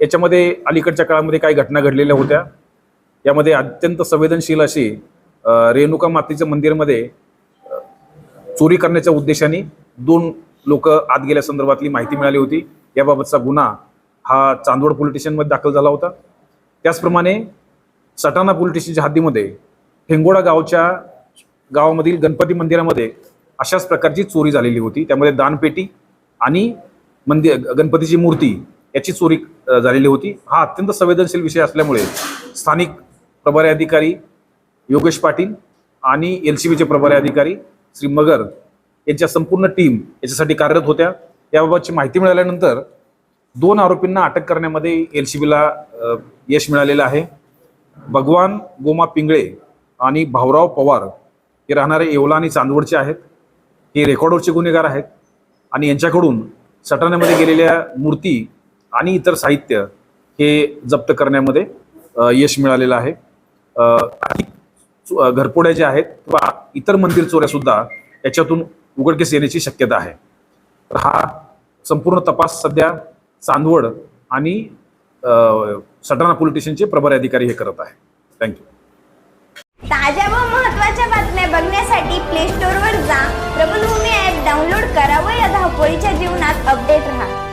याच्यामध्ये अलीकडच्या काळामध्ये काही घटना घडलेल्या होत्या. यामध्ये अत्यंत संवेदनशील अशी रेणुका मातेच्या मंदिरमध्ये चोरी करण्याच्या उद्देशाने दोन लोक आत गेल्या संदर्भातली माहिती मिळाली होती. याबाबतचा गुन्हा हा चांदवड पोलीस स्टेशनमध्ये दाखल झाला होता. त्याचप्रमाणे सटाणा पोलीस स्टेशनच्या हद्दीमध्ये ठेंगोडा गावच्या गावामधील गणपती मंदिरामध्ये अशाच प्रकारची चोरी झालेली होती. त्यामध्ये दानपेटी आणि मंदिर गणपतीची मूर्ती याची चोरी झालेली होती. हा अत्यंत संवेदनशील विषय असल्यामुळे स्थानिक प्रभारी अधिकारी योगेश पाटील आणि एल सी बीचे प्रभारी अधिकारी श्री मगर यांच्या संपूर्ण टीम याच्यासाठी कार्यरत होत्या. याबाबतची माहिती मिळाल्यानंतर दोन आरोपींना अटक करण्यामध्ये एल सी बीला यश मिळालेलं आहे. भगवान गोमा पिंगळे आणि भाऊराव पवार हे राहणारे येवला आणि चांदवडचे आहेत. हे रेकॉर्डवरचे गुन्हेगार आहेत आणि यांच्याकडून सटाण्यामध्ये गेलेल्या मूर्ती आणि इतर साहित्य हे जप्त करण्यामध्ये यश मिळालेलं आहे. अ, घरपोड्या ज्या आहेत किंवा इतर मंदिर चोऱ्या सुद्धा याच्यातून उघडकीस येण्याची शक्यता आहे. तर हा संपूर्ण तपास सध्या चांदवड आणि सटाणा पोलीस स्टेशनचे प्रभारी अधिकारी हे करत आहे थँक्यू ताज्या व महत्त्वाच्या बातम्या बघण्यासाठी प्ले स्टोअरवर जा. प्रबलभूमी ऍप डाउनलोड करा व या धावपळीच्या जीवनात अपडेट राहा.